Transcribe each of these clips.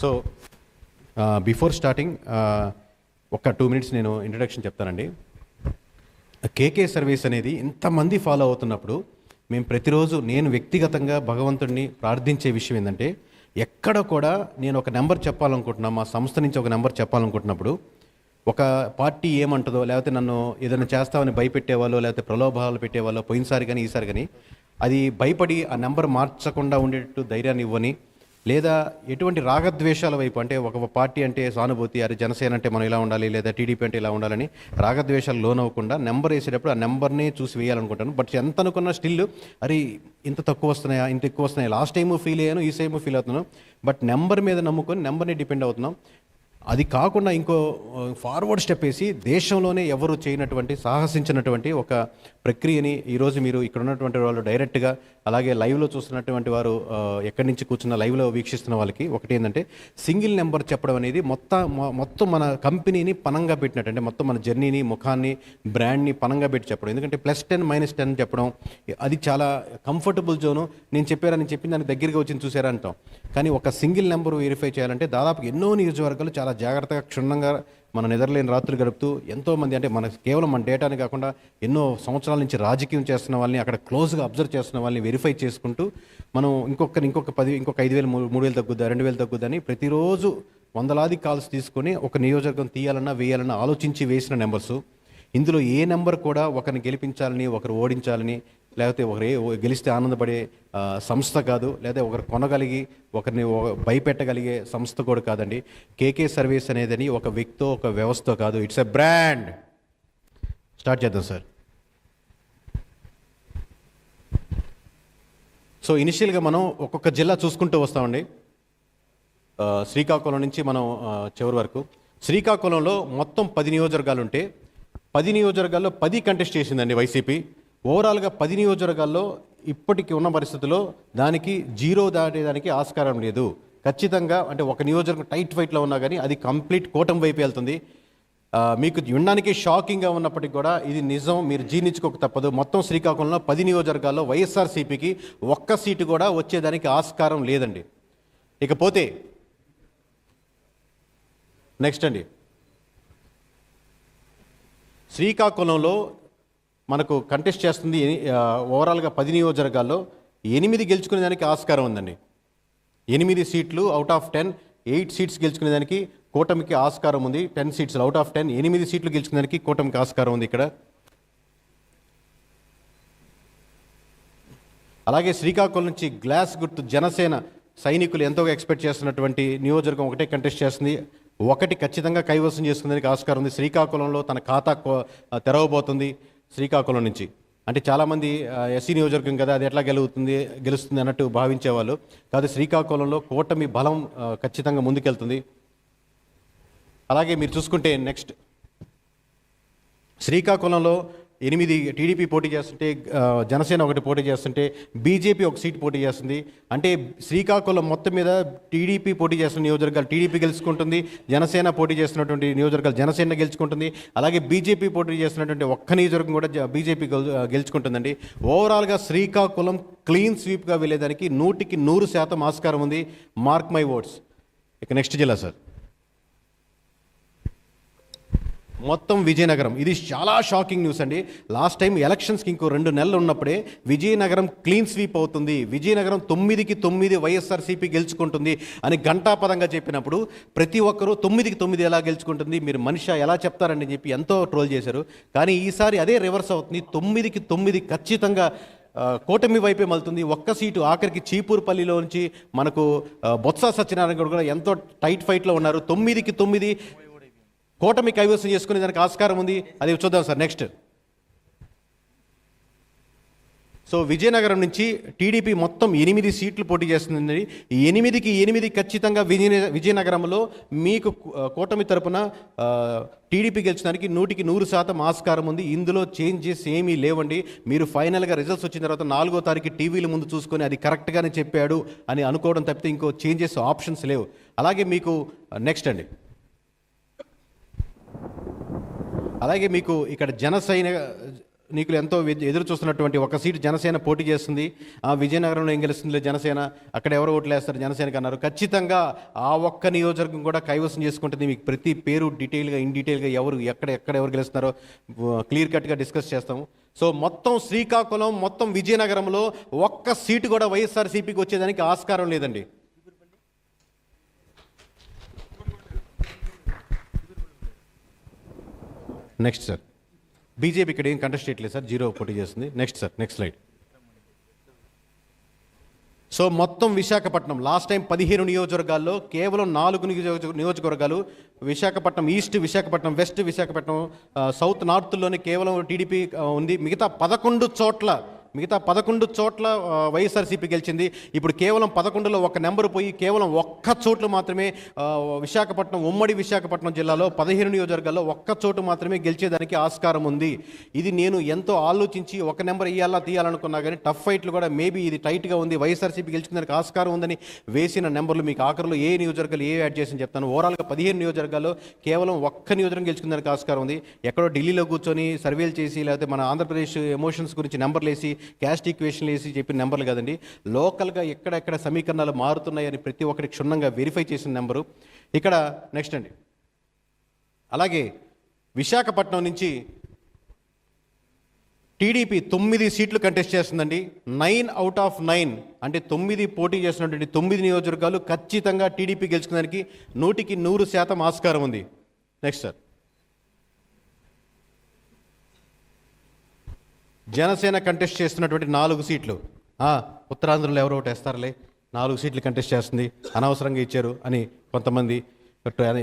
So before starting ఒక two minutes నేను introduction చెప్తానండి. కేకే సర్వీస్ అనేది ఇంతమంది ఫాలో అవుతున్నప్పుడు మేము ప్రతిరోజు నేను వ్యక్తిగతంగా భగవంతుడిని ప్రార్థించే విషయం ఏంటంటే ఎక్కడ కూడా నేను ఒక నెంబర్ చెప్పాలనుకుంటున్నా మా సంస్థ నుంచి ఒక నెంబర్ చెప్పాలనుకుంటున్నప్పుడు ఒక పార్టీ ఏమంటుందో లేకపోతే నన్ను ఏదైనా చేస్తామని భయపెట్టేవాళ్ళు లేకపోతే ప్రలోభాలు పెట్టేవాళ్ళు పోయినసారి కానీ ఈసారి కానీ అది భయపడి ఆ నెంబర్ మార్చకుండా ఉండేటట్టు ధైర్యాన్ని ఇవ్వని లేదా ఎటువంటి రాగద్వేషాల వైపు అంటే ఒక పార్టీ అంటే సానుభూతి అరే జనసేన అంటే మనం ఇలా ఉండాలి లేదా టీడీపీ అంటే ఇలా ఉండాలని రాగద్వేషాలు లోనవ్వకుండా నెంబర్ వేసేటప్పుడు ఆ నెంబర్నే చూసి వేయాలనుకుంటాను. బట్ ఎంత అనుకున్నా స్టిల్ అరే ఇంత తక్కువ వస్తున్నాయా ఇంత ఎక్కువ వస్తున్నాయి లాస్ట్ టైం ఫీల్ అయ్యాను ఈ టైము ఫీల్ అవుతున్నాను. బట్ నెంబర్ మీద నమ్ముకొని నెంబర్ని డిపెండ్ అవుతున్నాం. అది కాకుండా ఇంకో ఫార్వర్డ్ స్టెప్ వేసి దేశంలోనే ఎవరు చేయనటువంటి సాహసించినటువంటి ఒక ప్రక్రియని ఈరోజు మీరు ఇక్కడ ఉన్నటువంటి వాళ్ళు డైరెక్ట్గా అలాగే లైవ్లో చూస్తున్నటువంటి వారు ఎక్కడి నుంచి కూర్చున్న లైవ్లో వీక్షిస్తున్న వాళ్ళకి ఒకటి ఏంటంటే సింగిల్ నెంబర్ చెప్పడం అనేది మొత్తం మొత్తం మన కంపెనీని పనంగా పెట్టినట్టు అంటే మొత్తం మన జర్నీని ముఖాన్ని బ్రాండ్ని పనంగా పెట్టి చెప్పడం. ఎందుకంటే ప్లస్ టెన్ మైనస్ టెన్ చెప్పడం అది చాలా కంఫర్టబుల్ జోను. నేను చెప్పారని చెప్పి దానికి దగ్గరగా వచ్చి చూసారా అంటాం. కానీ ఒక సింగిల్ నెంబర్ వెరిఫై చేయాలంటే దాదాపు ఎన్నో నియోజకవర్గాలు చాలా జాగ్రత్తగా క్షుణ్ణంగా మన నిద్రలేని రాత్రులు గడుపుతూ ఎంతోమంది అంటే మన కేవలం మన డేటాని కాకుండా ఎన్నో సంవత్సరాల నుంచి రాజకీయం చేస్తున్న వాళ్ళని అక్కడ క్లోజ్గా అబ్జర్వ్ చేస్తున్న వాళ్ళని వెరిఫై చేసుకుంటూ మనం ఇంకొక ఇంకొక పది ఇంకొక ఐదు వేలు మూడు మూడు వేలు తగ్గుద్దా రెండు వేలు తగ్గుద్దని ప్రతిరోజు వందలాది కాల్స్ తీసుకొని ఒక నియోజకవర్గం తీయాలన్నా వేయాలన్నా ఆలోచించి వేసిన నెంబర్సు. ఇందులో ఏ నెంబర్ కూడా ఒకరిని గెలిపించాలని ఒకరు ఓడించాలని లేకపోతే ఒకరే గెలిస్తే ఆనందపడే సంస్థ కాదు. లేదా ఒకరు కొనగలిగి ఒకరిని భయపెట్టగలిగే సంస్థ కూడా కాదండి. కేకే సర్వీస్ అనేదని ఒక వ్యక్తో ఒక వ్యవస్థ కాదు. It's a brand. స్టార్ట్ చేద్దాం సార్. సో ఇనిషియల్గా మనం ఒక్కొక్క జిల్లా చూసుకుంటూ వస్తామండి. శ్రీకాకుళం నుంచి మనం చివరి వరకు. శ్రీకాకుళంలో మొత్తం పది నియోజకవర్గాలు ఉంటే పది నియోజకవర్గాల్లో పది కంటెస్ట్ చేసిందండి వైసీపీ. ఓవరాల్గా పది నియోజకవర్గాల్లో ఇప్పటికి ఉన్న పరిస్థితుల్లో దానికి జీరో దాటేదానికి ఆస్కారం లేదు. ఖచ్చితంగా అంటే ఒక నియోజకవర్గం టైట్ ఫైట్లో ఉన్నా కానీ అది కంప్లీట్ కూటమి వైపు వెళ్తుంది. మీకు వినడానికి షాకింగ్గా ఉన్నప్పటికీ కూడా ఇది నిజం మీరు జీర్ణించుకోక తప్పదు. మొత్తం శ్రీకాకుళంలో పది నియోజకవర్గాల్లో వైఎస్ఆర్సీపీకి ఒక్క సీటు కూడా వచ్చేదానికి ఆస్కారం లేదండి. ఇకపోతే నెక్స్ట్ అండి. శ్రీకాకుళంలో మనకు కంటెస్ట్ చేస్తుంది ఓవరాల్గా పది నియోజకవర్గాల్లో ఎనిమిది గెలుచుకునేదానికి ఆస్కారం ఉందండి. ఎనిమిది సీట్లు out of ten eight seats గెలుచుకునేదానికి కూటమికి ఆస్కారం ఉంది. Ten seats out of ten ఎనిమిది సీట్లు గెలుచుకునేదానికి కూటమికి ఆస్కారం ఉంది ఇక్కడ. అలాగే శ్రీకాకుళం నుంచి గ్లాస్ గుర్తు జనసేన సైనికులు ఎంతో ఎక్స్పెక్ట్ చేస్తున్నటువంటి నియోజకవర్గం ఒకటే కంటెస్ట్ చేస్తుంది. ఒకటి ఖచ్చితంగా కైవసం చేసుకునేందుకు ఆస్కారం ఉంది. శ్రీకాకుళంలో తన ఖాతా కో- తెరవబోతుంది. శ్రీకాకుళం నుంచి. అంటే చాలామంది ఎస్సీ నియోజకవర్గం కదా అది ఎట్లా గెలుగుతుంది గెలుస్తుంది అన్నట్టు భావించేవాళ్ళు. కాదు శ్రీకాకుళంలో కూటమి బలం ఖచ్చితంగా ముందుకెళ్తుంది. అలాగే మీరు చూసుకుంటే నెక్స్ట్. శ్రీకాకుళంలో ఎనిమిది టీడీపీ పోటీ చేస్తుంటే జనసేన ఒకటి పోటీ చేస్తుంటే బీజేపీ ఒక సీట్ పోటీ చేస్తుంది. అంటే శ్రీకాకుళం మొత్తం మీద టీడీపీ పోటీ చేస్తున్న నియోజకవర్గాలు టీడీపీ గెలుచుకుంటుంది జనసేన పోటీ చేస్తున్నటువంటి నియోజకవర్గాలు జనసేన గెలుచుకుంటుంది అలాగే బీజేపీ పోటీ చేస్తున్నటువంటి ఒక్క నియోజకవర్గం కూడా బీజేపీ గెలుచుకుంటుందండి. ఓవరాల్గా శ్రీకాకుళం క్లీన్ స్వీప్గా వెళ్ళేదానికి నూటికి నూరు శాతం ఆస్కారం ఉంది. మార్క్ మై ఓట్స్ ఇక నెక్స్ట్ జిల్లా సార్ మొత్తం విజయనగరం. ఇది చాలా షాకింగ్ న్యూస్ అండి. లాస్ట్ టైం ఎలక్షన్స్కి ఇంకో రెండు నెలలు ఉన్నప్పుడే విజయనగరం క్లీన్ స్వీప్ అవుతుంది. విజయనగరం తొమ్మిదికి తొమ్మిది వైఎస్ఆర్సీపీ గెలుచుకుంటుంది అని ఘంటాపదంగా చెప్పినప్పుడు ప్రతి ఒక్కరూ తొమ్మిదికి తొమ్మిది ఎలా గెలుచుకుంటుంది మీరు మనిషి ఎలా చెప్తారని చెప్పి ఎంతో ట్రోల్ చేశారు. కానీ ఈసారి అదే రివర్స్ అవుతుంది. తొమ్మిదికి తొమ్మిది ఖచ్చితంగా కూటమి వైపే మళ్తుంది ఒక్క సీటు ఆఖరికి చీపూర్పల్లిలో నుంచి మనకు బొత్స సత్యనారాయణ గౌడ్ కూడా ఎంతో టైట్ ఫైట్లో ఉన్నారు. తొమ్మిదికి తొమ్మిది కూటమి కైవసం చేసుకునే దానికి ఆస్కారం ఉంది. అది చూద్దాం సార్ నెక్స్ట్. సో విజయనగరం నుంచి టీడీపీ మొత్తం ఎనిమిది సీట్లు పోటీ చేస్తుంది ఈ ఎనిమిదికి ఎనిమిది ఖచ్చితంగా విజయ విజయనగరంలో మీకు కూటమి తరపున టీడీపీ గెలిచడానికి నూటికి నూరు శాతం ఆస్కారం ఉంది. ఇందులో చేంజెస్ ఏమీ లేవండి. మీరు ఫైనల్గా రిజల్ట్స్ వచ్చిన తర్వాత నాలుగో తారీఖు టీవీల ముందు చూసుకొని అది కరెక్ట్గానే చెప్పాడు అని అనుకోవడం తప్పితే ఇంకో చేంజెస్ ఆప్షన్స్ లేవు. అలాగే మీకు నెక్స్ట్ అండి. అలాగే మీకు ఇక్కడ జనసైన నీకులు ఎంతో ఎదురు చూస్తున్నటువంటి ఒక సీటు జనసేన పోటీ చేస్తుంది. ఆ విజయనగరంలో ఏం గెలుస్తుంది జనసేన? అక్కడ ఎవరు ఓట్లు వేస్తారు జనసేనకి అన్నారు. ఖచ్చితంగా ఆ ఒక్క నియోజకవర్గం కూడా కైవసం చేసుకుంటుంది. మీకు ప్రతి పేరు డీటెయిల్గా ఇన్ డీటెయిల్గా ఎవరు ఎక్కడ ఎక్కడ ఎవరు గెలుస్తున్నారో క్లియర్ కట్గా డిస్కస్ చేస్తాము. సో మొత్తం శ్రీకాకుళం మొత్తం విజయనగరంలో ఒక్క సీటు కూడా వైఎస్ఆర్సీపీకి వచ్చేదానికి ఆస్కారం లేదండి. నెక్స్ట్ సార్ బీజేపీ ఇక్కడ ఏం కంటెస్ట్ చేయట్లేదు సార్ జీరో పోటీ చేస్తుంది. Next sir next slide so మొత్తం విశాఖపట్నం లాస్ట్ టైం పదిహేను నియోజకవర్గాల్లో కేవలం నాలుగు నియోజక నియోజకవర్గాలు Visakhapatnam east Visakhapatnam west Visakhapatnam uh, south నార్త్లోనే కేవలం టీడీపీ uh, ఉంది. మిగతా పదకొండు చోట్ల మిగతా పదకొండు చోట్ల వైఎస్ఆర్సీపీ గెలిచింది. ఇప్పుడు కేవలం పదకొండులో ఒక నెంబర్ పోయి కేవలం ఒక్క చోట్లు మాత్రమే విశాఖపట్నం ఉమ్మడి విశాఖపట్నం జిల్లాలో పదిహేను నియోజకవర్గాల్లో ఒక్క చోటు మాత్రమే గెలిచేదానికి ఆస్కారం ఉంది. ఇది నేను ఎంతో ఆలోచించి ఒక నెంబర్ ఇయ్యాలా తీయాలనుకున్నా కానీ టఫ్ ఫైట్లు కూడా మేబీ ఇది టైట్గా ఉంది. వైఎస్ఆర్సీపీ గెలుచుకునేందుకు ఆస్కారం ఉందని వేసిన నెంబర్లు మీకు ఆఖరిలో ఏ నియోజకవర్గాలు ఏ యాడ్ చేసి చెప్తాను. ఓవరాల్గా పదిహేను నియోజకవర్గాల్లో కేవలం ఒక్క నియోజకవర్గం గెలుచుకునేందుకు ఆస్కారం ఉంది. ఎక్కడో ఢిల్లీలో కూర్చొని సర్వేలు చేసి లేకపోతే మన ఆంధ్రప్రదేశ్ ఎమోషన్స్ గురించి నెంబర్లు వేసి క్యాస్ట్ ఈక్వేషన్లు వేసి చెప్పిన నెంబర్లు కదండి. లోకల్గా ఎక్కడెక్కడ సమీకరణాలు మారుతున్నాయని ప్రతి ఒక్కరికి క్షుణ్ణంగా వెరిఫై చేసిన నెంబరు. ఇక్కడ నెక్స్ట్ అండి. అలాగే విశాఖపట్నం నుంచి టీడీపీ తొమ్మిది సీట్లు కంటెస్ట్ చేస్తుందండి. నైన్ అవుట్ ఆఫ్ నైన్ అంటే తొమ్మిది పోటీ చేస్తున్నటువంటి తొమ్మిది నియోజకవర్గాలు ఖచ్చితంగా టీడీపీ గెలుచుకోవడానికి నూటికి నూరు శాతం ఆస్కారం ఉంది. నెక్స్ట్ సార్ జనసేన కంటెస్ట్ చేస్తున్నటువంటి నాలుగు సీట్లు. ఉత్తరాంధ్రలో ఎవరో ఒకటి వేస్తారులే. నాలుగు సీట్లు కంటెస్ట్ చేస్తుంది. అనవసరంగా ఇచ్చారు అని కొంతమంది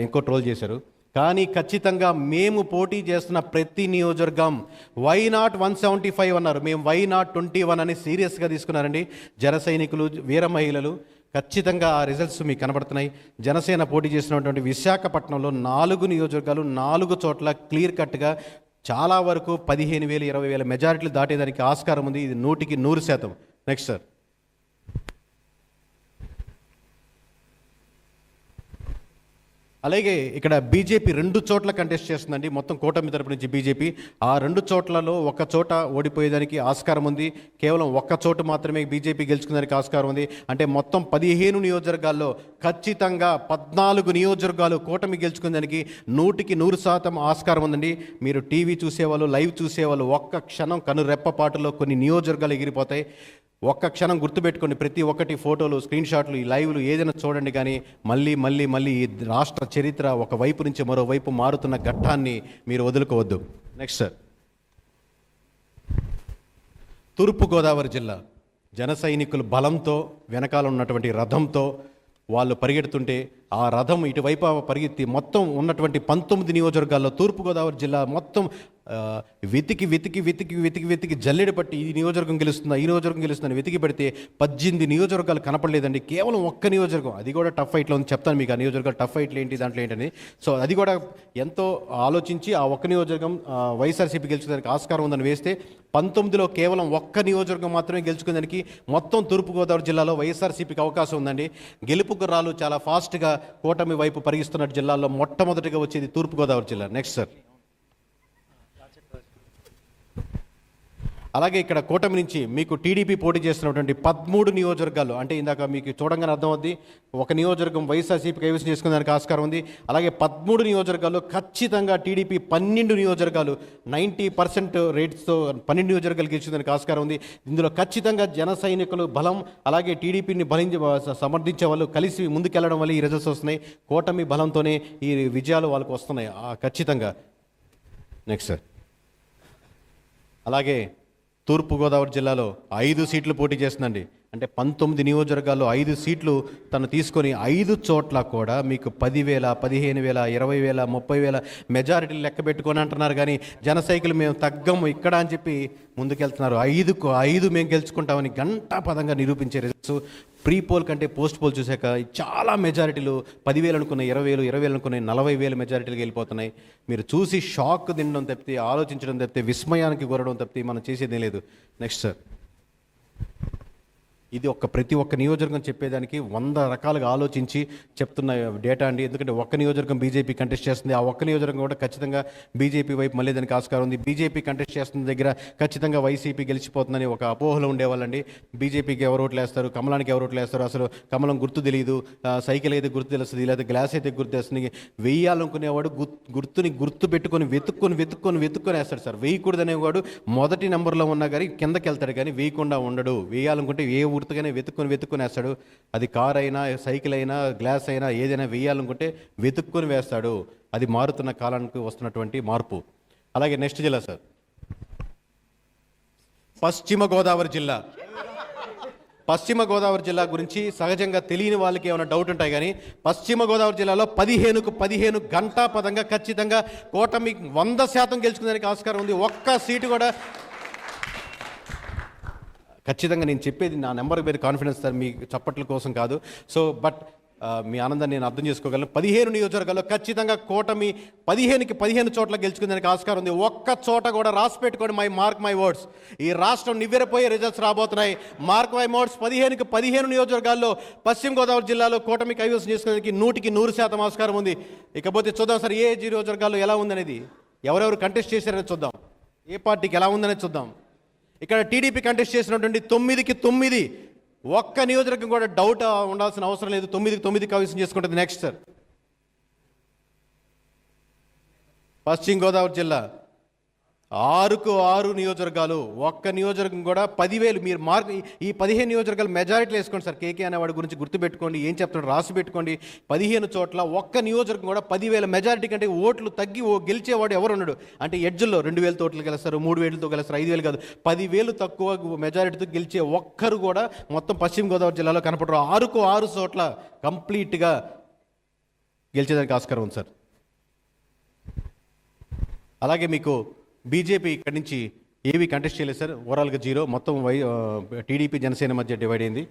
ఇంకో ట్రోల్ చేశారు. కానీ ఖచ్చితంగా మేము పోటీ చేస్తున్న ప్రతి నియోజకవర్గం why not one seventy five అన్నారు. మేము వై నాట్ ట్వంటీ వన్ అని సీరియస్గా తీసుకున్నారండి. జన సైనికులు వీర మహిళలు ఖచ్చితంగా ఆ రిజల్ట్స్ మీకు కనబడుతున్నాయి. జనసేన పోటీ చేసినటువంటి విశాఖపట్నంలో నాలుగు నియోజకవర్గాలు నాలుగు చోట్ల క్లియర్ కట్గా చాలా వరకు పదిహేను వేలు ఇరవై వేల మెజారిటీలు దాటేదానికి ఆస్కారం ఉంది. ఇది నూటికి నూరు శాతం. నెక్స్ట్ సార్ అలాగే ఇక్కడ బీజేపీ రెండు చోట్ల కంటెస్ట్ చేస్తుందండి. మొత్తం కూటమి తరపు నుంచి బీజేపీ. ఆ రెండు చోట్లలో ఒక చోట ఓడిపోయేదానికి ఆస్కారం ఉంది. కేవలం ఒక్క చోటు మాత్రమే బీజేపీ గెలుచుకునేదానికి ఆస్కారం ఉంది. అంటే మొత్తం పదిహేను నియోజకవర్గాల్లో ఖచ్చితంగా పద్నాలుగు నియోజకవర్గాలు కూటమి గెలుచుకునేదానికి నూటికి నూరు శాతం ఆస్కారం ఉందండి. మీరు టీవీ చూసేవాళ్ళు లైవ్ చూసేవాళ్ళు ఒక్క క్షణం కనురెప్పపాటులో కొన్ని నియోజకవర్గాలు ఎగిరిపోతాయి. ఒక్క క్షణం గుర్తుపెట్టుకోండి ప్రతి ఒక్కటి ఫోటోలు స్క్రీన్ షాట్లు ఈ లైవ్లు ఏదైనా చూడండి కానీ మళ్ళీ మళ్ళీ మళ్ళీ ఈ రాష్ట్ర చరిత్ర ఒక వైపు నుంచి మరోవైపు మారుతున్న ఘట్టాన్ని మీరు వదులుకోవద్దు. నెక్స్ట్ సార్ తూర్పుగోదావరి జిల్లా జన సైనికులు బలంతో వెనకాల ఉన్నటువంటి రథంతో వాళ్ళు పరిగెడుతుంటే ఆ రథం ఇటువైపు పరిగెత్తి మొత్తం ఉన్నటువంటి పంతొమ్మిది నియోజకవర్గాల్లో తూర్పుగోదావరి జిల్లా మొత్తం వెతికి వెతికి వెతికి వెతికి వెతికి జల్లెడ పట్టి ఈ నియోజకవర్గం గెలుస్తుందా ఈ నియోజకవర్గం గెలుస్తుందని వెతికి పెడితే పద్దెనిమిది నియోజకవర్గాలు కనపడలేదండి. కేవలం ఒక్క నియోజకవర్గం. అది కూడా టఫ్ ఫైట్లో ఉంది. చెప్తాను మీకు ఆ నియోజకవర్గాలు టఫ్ ఫైట్లు ఏంటి దాంట్లో ఏంటని. సో అది కూడా ఎంతో ఆలోచించి ఆ ఒక్క నియోజకవర్గం వైఎస్ఆర్సీపీ గెలుచుకోవడానికి ఆస్కారం ఉందని వేస్తే పంతొమ్మిదిలో కేవలం ఒక్క నియోజకవర్గం మాత్రమే గెలుచుకునేదానికి మొత్తం తూర్పుగోదావరి జిల్లాలో వైఎస్ఆర్సీపీకి అవకాశం ఉందండి. గెలుపుకు రాలు చాలా ఫాస్ట్గా కూటమి వైపు పరిగిస్తున్న జిల్లాల్లో మొట్టమొదటిగా వచ్చేది తూర్పుగోదావరి జిల్లా. Next sir. అలాగే ఇక్కడ కూటమి నుంచి మీకు టీడీపీ పోటీ చేస్తున్నటువంటి పదమూడు నియోజకవర్గాలు అంటే ఇందాక మీకు చూడంగానే అర్థమవుద్ది ఒక నియోజకవర్గం వైఎస్ఆర్సీపీ కైవసం చేసుకునేదానికి ఆస్కారం ఉంది. అలాగే పదమూడు నియోజకవర్గాలు ఖచ్చితంగా టీడీపీ పన్నెండు నియోజకవర్గాలు నైంటీ పర్సెంట్ రేట్స్తో పన్నెండు నియోజకవర్గాలు గెలిచేదానికి ఆస్కారం ఉంది. ఇందులో ఖచ్చితంగా జన సైనికులు బలం అలాగే టీడీపీని బలించి సమర్థించే వాళ్ళు కలిసి ముందుకెళ్ళడం వల్ల ఈ రిజల్ట్స్ వస్తున్నాయి. కూటమి బలంతోనే ఈ విజయాలు వాళ్ళకు వస్తున్నాయి. ఖచ్చితంగా. నెక్స్ట్ సార్ అలాగే తూర్పుగోదావరి జిల్లాలో ఐదు సీట్లు పోటీ చేస్తుందండి. అంటే పంతొమ్మిది నియోజకవర్గాల్లో ఐదు సీట్లు తను తీసుకొని ఐదు చోట్ల కూడా మీకు పదివేల పదిహేను వేల ఇరవై వేల ముప్పై వేల మెజారిటీలు లెక్క పెట్టుకొని అంటున్నారు. కానీ జన సైకిల్ మేము తగ్గము ఇక్కడ అని చెప్పి ముందుకెళ్తున్నారు. ఐదుకు ఐదు మేము గెలుచుకుంటామని గంటా పదంగా నిరూపించే రిజల్ట్స్ ప్రీ పోల్ కంటే పోస్ట్ పోల్ చూశాక చాలా మెజారిటీలు పదివేలు అనుకున్న ఇరవై వేలు ఇరవై వేలు అనుకున్న నలభై వేలు మెజారిటీలు వెళ్ళిపోతున్నాయి. మీరు చూసి షాక్ తినడం తప్పితే ఆలోచించడం తప్పితే విస్మయానికి గురడం తప్పితే మనం చేసేది లేదు. Next sir. ఇది ఒక ప్రతి ఒక్క నియోజకవర్గం చెప్పేదానికి వంద రకాలుగా ఆలోచించి చెప్తున్న డేటా అండి. ఎందుకంటే ఒక్క నియోజకవర్గం బీజేపీ కంటెస్ట్ చేస్తుంది. ఆ ఒక్క నియోజకవర్గం కూడా ఖచ్చితంగా బీజేపీ వైపు మళ్ళీ దానికి ఆస్కారం ఉంది. బీజేపీ కంటెస్ట్ చేస్తున్న దగ్గర ఖచ్చితంగా వైసీపీ గెలిచిపోతుందని ఒక అపోహలో ఉండేవాళ్ళండి. బీజేపీకి ఎవరు ఓట్లు వేస్తారు? కమలానికి ఎవరు ఓట్లు వేస్తారు? అసలు కమలం గుర్తు తెలియదు సైకిల్ అయితే గుర్తు తెలుస్తుంది లేదా గ్లాస్ అయితే గుర్తు తెలుస్తుంది. వెయ్యాలనుకునేవాడు గుర్తుని గుర్తు పెట్టుకొని వెతుక్కొని వెతుక్కొని వెతుక్కొని వేస్తాడు సార్. వేయకూడదనేవాడు మొదటి నెంబర్లో ఉన్నా కానీ కిందకి వెళ్తాడు కానీ వేయకుండా ఉండడు. వేయాలనుకుంటే ఏ ఊరు గుర్తుగానే వెతుక్కొని వెతుక్కొని వేస్తాడు. అది కార్ అయినా సైకిల్ అయినా గ్లాస్ అయినా ఏదైనా వేయాలనుకుంటే వెతుక్కొని వేస్తాడు. అది మారుతున్న కాలానికి వస్తున్నటువంటి మార్పు. అలాగే నెక్స్ట్ జిల్లా సార్. పశ్చిమ గోదావరి జిల్లా. పశ్చిమ గోదావరి జిల్లా గురించి సహజంగా తెలియని వాళ్ళకి ఏమైనా డౌట్ ఉంటాయి కానీ పశ్చిమ గోదావరి జిల్లాలో పదిహేనుకు పదిహేను గంటా పదంగా ఖచ్చితంగా కూటమి వంద శాతం గెలుచుకునేదానికి ఆస్కారం ఉంది. ఒక్క సీటు కూడా ఖచ్చితంగా నేను చెప్పేది నా నెంబర్ మీద కాన్ఫిడెన్స్ సార్ మీ చప్పట్ల కోసం కాదు. సో బట్ మీ ఆనందాన్ని నేను అర్థం చేసుకోగలను. పదిహేను నియోజకవర్గాల్లో ఖచ్చితంగా కూటమి పదిహేనుకి పదిహేను చోట్ల గెలుచుకునేందుకు ఆస్కారం ఉంది. ఒక్క చోట కూడా రాసి పెట్టుకోండి మై మార్క్ మై వర్డ్స్ ఈ రాష్ట్రం నివ్వెరపోయే రిజల్ట్స్ రాబోతున్నాయి. మార్క్ మై వర్డ్స్ పదిహేనుకి పదిహేను నియోజకవర్గాల్లో పశ్చిమ గోదావరి జిల్లాలో కూటమి కైవసం చేసుకునేందుకు నూటికి నూరు శాతం ఆస్కారం ఉంది. ఇకపోతే చూద్దాం సార్ ఏ ఏ నియోజకవర్గాల్లో ఎలా ఉందనేది? ఎవరెవరు కంటెస్ట్ చేశారనేది చూద్దాం. ఏ పార్టీకి ఎలా ఉందనేది చూద్దాం. ఇక్కడ టీడీపీ కంటెస్ట్ చేసినటువంటి తొమ్మిదికి తొమ్మిది ఒక్క నియోజకవర్గం కూడా డౌట్ ఉండాల్సిన అవసరం లేదు. తొమ్మిదికి తొమ్మిది కవిసం చేసుకుంటుంది. నెక్స్ట్ సార్ పశ్చిమ గోదావరి జిల్లా. ఆరుకు ఆరు నియోజకవర్గాలు ఒక్క నియోజకవర్గం కూడా పదివేలు మీరు మార్క్ ఈ పదిహేను నియోజకవర్గాలు మెజారిటీలు వేసుకోండి సార్. కేకే అనే వాడి గురించి గుర్తుపెట్టుకోండి ఏం చెప్తాడు రాసి పెట్టుకోండి. పదిహేను చోట్ల ఒక్క నియోజకవర్గం కూడా పదివేల మెజారిటీ కంటే ఓట్లు తగ్గి ఓ గెలిచేవాడు ఎవరు ఉన్నాడు అంటే ఎడ్జ్లో రెండు వేల తోట్లు గెలుస్తారు మూడు వేలతో గెలుస్తారు ఐదు వేలు కాదు. పదివేలు తక్కువ మెజారిటీతో గెలిచే ఒక్కరు కూడా మొత్తం పశ్చిమ గోదావరి జిల్లాలో కనపడరు. ఆరుకు ఆరు చోట్ల కంప్లీట్గా గెలిచేదానికి ఆస్కారం ఉంది సార్. అలాగే మీకు బీజేపీ ఇక్కడి నుంచి ఏవి కంటెస్ట్ చేయలేదు సార్ ఓవరాల్గా జీరో మొత్తం వై టీడీపీ జనసేన మధ్య డివైడ్ అయింది.